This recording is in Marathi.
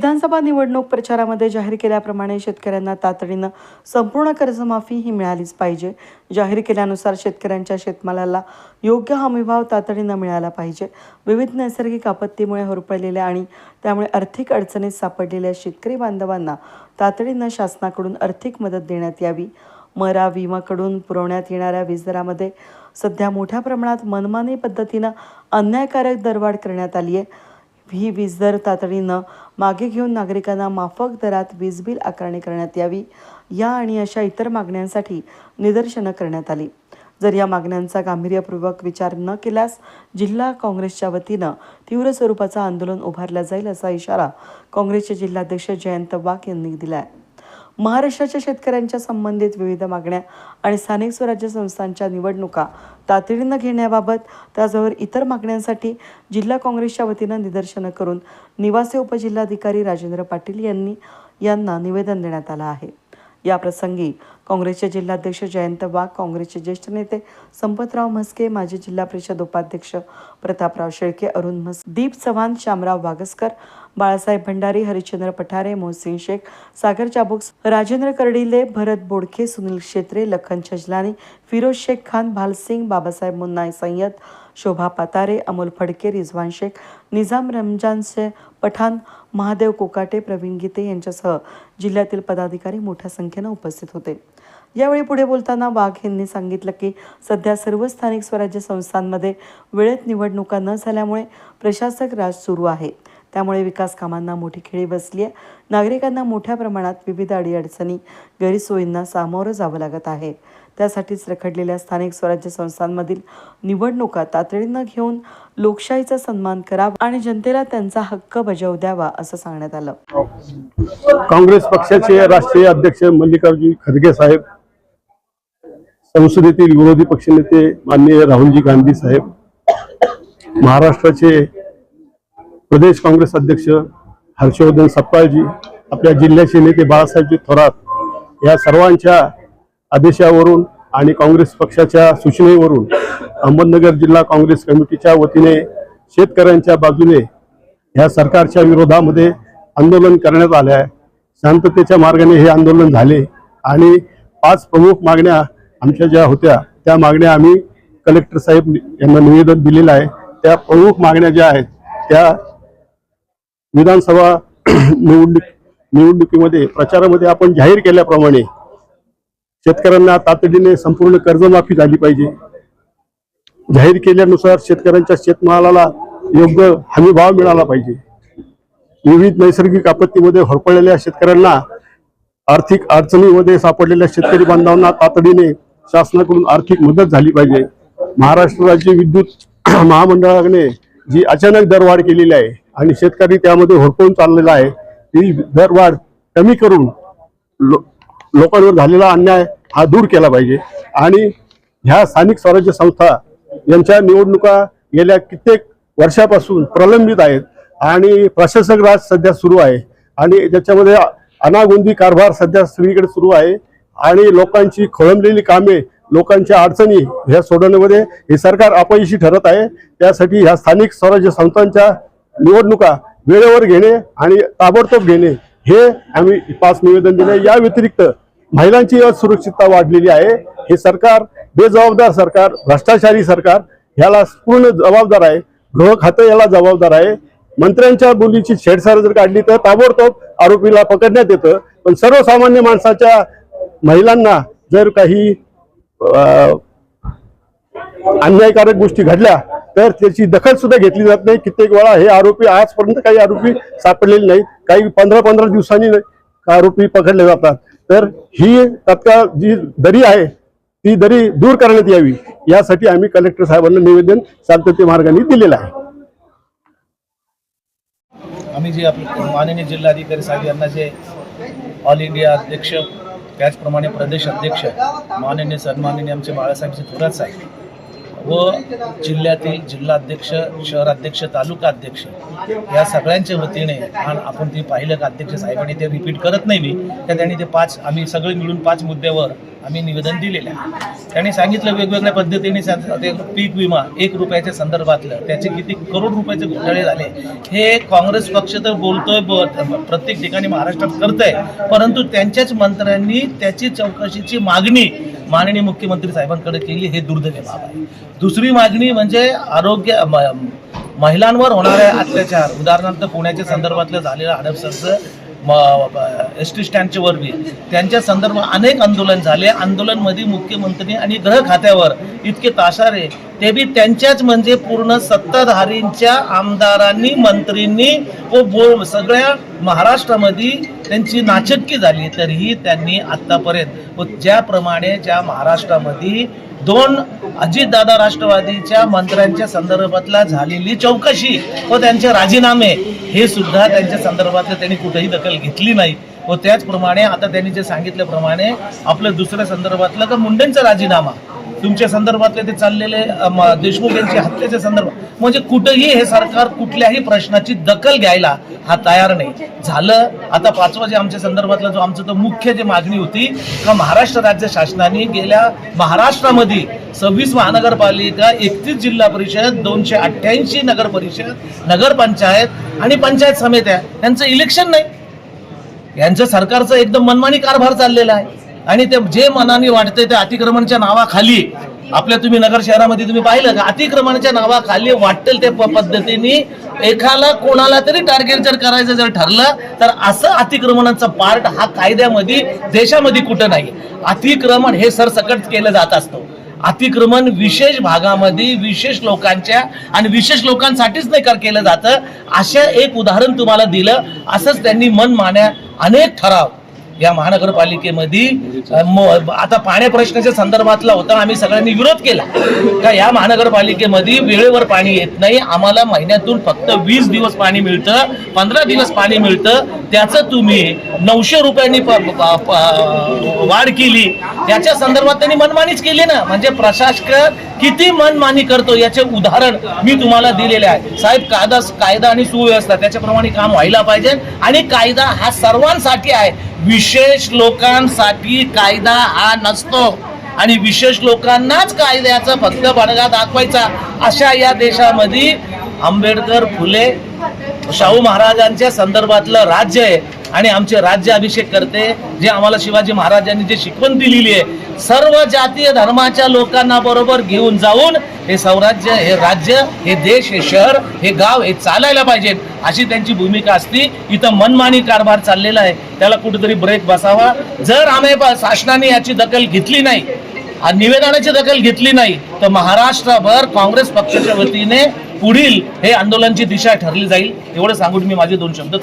विधानसभा निवडणूक प्रचारामध्ये जाहीर केल्याप्रमाणे शेतकऱ्यांना तातडीनं संपूर्ण कर्जमाफी ही मिळालीच पाहिजे. जाहीर केल्यानुसार शेतकऱ्यांच्या शेतमालाला योग्य हमीभाव तातडीनं मिळाला पाहिजे. विविध नैसर्गिक आपत्तीमुळे होरपळलेल्या आणि त्यामुळे आर्थिक अडचणीत सापडलेल्या शेतकरी बांधवांना तातडीनं शासनाकडून आर्थिक मदत देण्यात यावी. मरा विमाकडून पुरवण्यात येणाऱ्या वीजदरामध्ये सध्या मोठ्या प्रमाणात मनमानी पद्धतीनं अन्यायकारक दरवाढ करण्यात आली आहे ही वीज दर तातडीनं मागे घेऊन नागरिकांना माफक दरात वीज बिल आकारणी करण्यात यावी. या आणि अशा इतर मागण्यांसाठी निदर्शनं करण्यात आली. जर या मागण्यांचा गांभीर्यपूर्वक विचार न केल्यास जिल्हा काँग्रेसच्या वतीनं तीव्र स्वरूपाचं आंदोलन उभारलं जाईल असा इशारा काँग्रेसचे जिल्हाध्यक्ष जयंत वाघ यांनी दिला आहे महाराष्ट्राच्या शेतकऱ्यांच्या संबंधित विविध मागण्या आणि स्थानिक स्वराज्य संस्थांच्या निवडणुका तातडीनं घेण्याबाबत त्याचबरोबर इतर मागण्यांसाठी जिल्हा काँग्रेसच्या वतीनं निदर्शनं करून निवासी उपजिल्हाधिकारी राजेंद्र पाटील यांनी यांना निवेदन देण्यात आलं आहे. या प्रसंगी काँग्रेसचे जिल्हाध्यक्ष जयंत वाघ काँग्रेसचे ज्येष्ठ नेते संपतराव म्हस्के माजी जिल्हा परिषद उपाध्यक्ष प्रतापराव शेळके अरुण म्हस दीप चव्हाण श्यामराव वागसकर बाळासाहेब भंडारी हरिश्चंद्र पठारे मोहसिन शेख सागर चाबुक्स राजेंद्र कर्डिले भरत बोडखे सुनील क्षेत्रे लखन छजलानी फिरोज शेख खान भालसिंग बाबासाहेब मुन्ना सय्यद शोभा पातारे अमोल फडके रिझवान शेख निजाम रमजानचे पठाण महादेव कोकाटे प्रवीण गीते यांच्यासह जिल्ह्यातील पदाधिकारी मोठ्या संख्येनं उपस्थित होते. यावेळी पुढे बोलताना वाघ यांनी सांगितलं की सध्या सर्व स्थानिक स्वराज्य संस्थांमध्ये वेळेत निवडणुका न झाल्यामुळे प्रशासक राज सुरू आहे. त्यामुळे विकास कामांना मोठी खेळी बसली आहे. नागरिकांना मोठ्या प्रमाणात विविध अडीअडचणी गैरसोयींना सामोरं जावं लागत आहे. त्यासाठीच रखडलेल्या स्थानिक स्वराज्य संस्थांमधील निवडणुका तातडीनं घेऊन लोकशाहीचा सन्मान करावा आणि जनतेला त्यांचा हक्क बजावू द्यावा असं सांगण्यात आलं. काँग्रेस पक्षाचे राष्ट्रीय अध्यक्ष मल्लिकार्जुन खरगे साहेब संसदेतील विरोधी पक्षनेते माननीय राहुलजी गांधी साहेब महाराष्ट्राचे प्रदेश काँग्रेस अध्यक्ष हर्षवर्धन सप्पाळजी आपल्या जिल्ह्याचे नेते बाळासाहेबजी थोरात या सर्वांच्या आदेशावरून आणि काँग्रेस पक्षाच्या सूचनेवरून अहमदनगर जिल्हा काँग्रेस कमिटीच्या वतीने शेतकऱ्यांच्या बाजूने ह्या सरकारच्या विरोधामध्ये आंदोलन करण्यात आले आहे. शांततेच्या मार्गाने हे आंदोलन झाले आणि पाच प्रमुख मागण्या आमच्या ज्या होत्या त्या मागण्या आम्ही कलेक्टर साहेब यांना निवेदन दिलेलं आहे. त्या प्रमुख मागण्या ज्या आहेत त्या विधानसभा निवडणूक निवडणुकीमध्ये प्रचारामध्ये आपण जाहीर केल्याप्रमाणे शेतकऱ्यांना तातडीने संपूर्ण कर्जमाफी झाली पाहिजे. जाहीर केल्यानुसार शेतकऱ्यांच्या शेतमालाला योग्य हमी भाव मिळाला पाहिजे. विविध नैसर्गिक आपत्तीमध्ये होरपळलेल्या शेतकऱ्यांना आर्थिक अडचणीमध्ये सापडलेल्या शेतकरी बांधवांना तातडीने शासनाकडून आर्थिक मदत झाली पाहिजे. महाराष्ट्र राज्य विद्युत महामंडळाने जी अचानक दरवाढ केलेली आहे आणि शेतकरी त्यामध्ये होरपळून चाललेला आहे ती दरवाढ कमी करून लो- लोकांवर झालेला अन्याय हा दूर केला पाहिजे. आणि ह्या स्थानिक स्वराज्य संस्था यांच्या निवडणुका गेल्या कित्येक वर्षापासून प्रलंबित आहेत आणि प्रशासक राज सध्या सुरू आहे. आणि त्याच्यामध्ये अनागोंदी कारभार सध्या सगळीकडे सुरू आहे. आणि लोकांची खोळंबलेली कामे लोकांच्या अडचणी ह्या सोडवण्यामध्ये हे सरकार अपयशी ठरत आहे. त्यासाठी ह्या स्थानिक स्वराज्य संस्थांच्या निवडणुका वेळेवर घेणे आणि ताबडतोब घेणे हे आम्ही पाच निवेदन दिले. या व्यतिरिक्त महिलांची असुरक्षितता वाढलेली आहे. हे सरकार बेजबाबदार सरकार भ्रष्टाचारी सरकार ह्याला पूर्ण जबाबदार आहे. गृह खातं याला जबाबदार आहे. मंत्र्यांच्या बोलीची छेडछाड जर काढली तर ताबडतोब आरोपीला पकडण्यात येतं. पण सर्वसामान्य माणसाच्या महिलांना जर काही अन्यायकारक गोष्टी घडल्या तर त्याची दखल सुद्धा घेतली जात नाही. कित्येक वेळा हे आरोपी आजपर्यंत काही आरोपी सापडलेले नाही काही पंधरा पंधरा दिवसांनी आरोपी पकडले जातात. तर ही तत्काळ जी दरी आहे ती दरी दूर करण्यात यावी. यासाठी आम्ही कलेक्टर साहेबांना निवेदन शांतते मार्गाने दिलेलं आहे. आम्ही जे आपले माननीय जिल्हाधिकारी साहेब यांना जे ऑल इंडिया अध्यक्ष त्याचप्रमाणे प्रदेश अध्यक्ष माननीय सन्माननीय आमचे बाळासाहेबचे थोरात साहेब व जिल्ह्यातील जिल्हाध्यक्ष शहराध्यक्ष तालुका अध्यक्ष या सगळ्यांच्या वतीने आणि आपण ते पाहिलं का अध्यक्ष साहेबांनी ते रिपीट करत नाही मी त्या त्यांनी ते पाच आम्ही सगळे मिळून पाच मुद्द्यावर आम्ही निवेदन दिलेलं आहे. त्यांनी सांगितलं वेगवेगळ्या पद्धतीने पीक विमा एक रुपयाच्या संदर्भातलं त्याचे किती करोड रुपयाचे घोटाळे झाले. हे काँग्रेस पक्ष तर बोलतोय ब- प्रत्येक ठिकाणी महाराष्ट्रात करतंय. परंतु त्यांच्याच मंत्र्यांनी त्याची चौकशीची मागणी माननीय मुख्यमंत्री साहेबांकडे केली हे दुर्दैवी बाब आहे. दुसरी मागणी म्हणजे आरोग्य महिलांवर होणारे अत्याचार. उदाहरणार्थ पुण्याच्या संदर्भातलं झालेलं हडपसरचं एस टी स्टँडच्या वरवी. त्यांच्या संदर्भात अनेक आंदोलन झाले. आंदोलनमध्ये मुख्यमंत्री आणि गृह खात्यावर इतके ताशारे ते बी त्यांच्याच म्हणजे पूर्ण सत्ताधारींच्या आमदारांनी मंत्रींनी व बो सगळ्या महाराष्ट्रामध्ये त्यांची नाचक्की झाली. तरीही त्यांनी आत्तापर्यंत व ज्याप्रमाणे ज्या महाराष्ट्रामध्ये दोन अजितदादा राष्ट्रवादीच्या मंत्र्यांच्या संदर्भातला झालेली चौकशी व त्यांचे राजीनामे हे सुद्धा त्यांच्या संदर्भातलं त्यांनी कुठेही दखल घेतली नाही. व त्याचप्रमाणे आता त्यांनी जे सांगितल्याप्रमाणे आपलं दुसऱ्या संदर्भातलं का मुंडेंचा राजीनामा. तुमच्या संदर्भातले ते चाललेले देशमुख यांच्या हत्येच्या संदर्भात म्हणजे कुठंही हे सरकार कुठल्याही प्रश्नाची दखल घ्यायला हा तयार नाही. झालं आता पाचवा जे आमच्या संदर्भातला जो आमचं तो मुख्य जे मागणी होती का महाराष्ट्र राज्य शासनाने गेल्या महाराष्ट्रामध्ये सव्वीस महानगरपालिका एकतीस जिल्हा परिषद दोनशे अठ्ठ्याऐंशी नगर परिषद नगरपंचायत आणि पंचायत समित्या यांचं इलेक्शन नाही. यांचं सरकारचं एकदम मनमानी कारभार चाललेला आहे. आणि ते जे मनाने वाटतंय त्या अतिक्रमणच्या नावाखाली आपल्या तुम्ही नगर शहरामध्ये तुम्ही पाहिलं का अतिक्रमणाच्या नावाखाली वाटेल त्या प- पद्धतीने एखाला कोणाला तरी टार्गेट जर करायचं जर ठरलं तर असं अतिक्रमणाचा पार्ट हा कायद्यामध्ये देशामध्ये कुठं नाही. अतिक्रमण हे सरसकट केलं जात असतं. अतिक्रमण विशेष भागामध्ये विशेष लोकांच्या आणि विशेष लोकांसाठीच नाही कर केलं जातं? अशा एक उदाहरण तुम्हाला दिलं. असंच त्यांनी मन मान्या अनेक ठराव. या महानगरपालिकेमध्ये आता पाण्या प्रश्नाच्या संदर्भातला होता आम्ही सगळ्यांनी विरोध केला. का या महानगरपालिकेमध्ये वेळेवर पाणी येत नाही आम्हाला महिन्यातून फक्त वीस दिवस पाणी मिळतं पंधरा दिवस पाणी मिळतं त्याचं तुम्ही नऊशे रुपयांनी वाढ केली. त्याच्या संदर्भात त्यांनी मनमानीच केली ना. म्हणजे प्रशासक किती मनमानी करतो याचे उदाहरण मी तुम्हाला दिलेले आहे. साहेब कायदा कायदा आणि सुव्यवस्था त्याच्याप्रमाणे काम व्हायला पाहिजे. आणि कायदा हा सर्वांसाठी आहे. विशेष लोकांसाठी कायदा हा नसतो. आणि विशेष लोकांनाच कायद्याचा फक्त बडगा दाखवायचा. अशा या देशामध्ये आंबेडकर फुले शाहू महाराजांच्या संदर्भातलं राज्य आहे आणि आमचे राज्य अभिषेक करते जे आम्हाला शिवाजी महाराजांनी जे शिकवण दिलेली आहे सर्व जातीय धर्माच्या लोकांना बरोबर घेऊन जाऊन हे स्वराज्य हे राज्य हे देश हे शहर हे गाव हे चालायला पाहिजेत अशी त्यांची भूमिका असती. इथं मनमानी कारभार चाललेला आहे. त्याला कुठेतरी ब्रेक बसावा. जर आम्ही शासनाने याची दखल घेतली नाही निवेदनाची दखल घेतली नाही तर महाराष्ट्रभर काँग्रेस पक्षाच्या वतीने पुढील हे आंदोलनाची दिशा ठरली जाईल एवढं सांगून मी माझे दोन शब्द.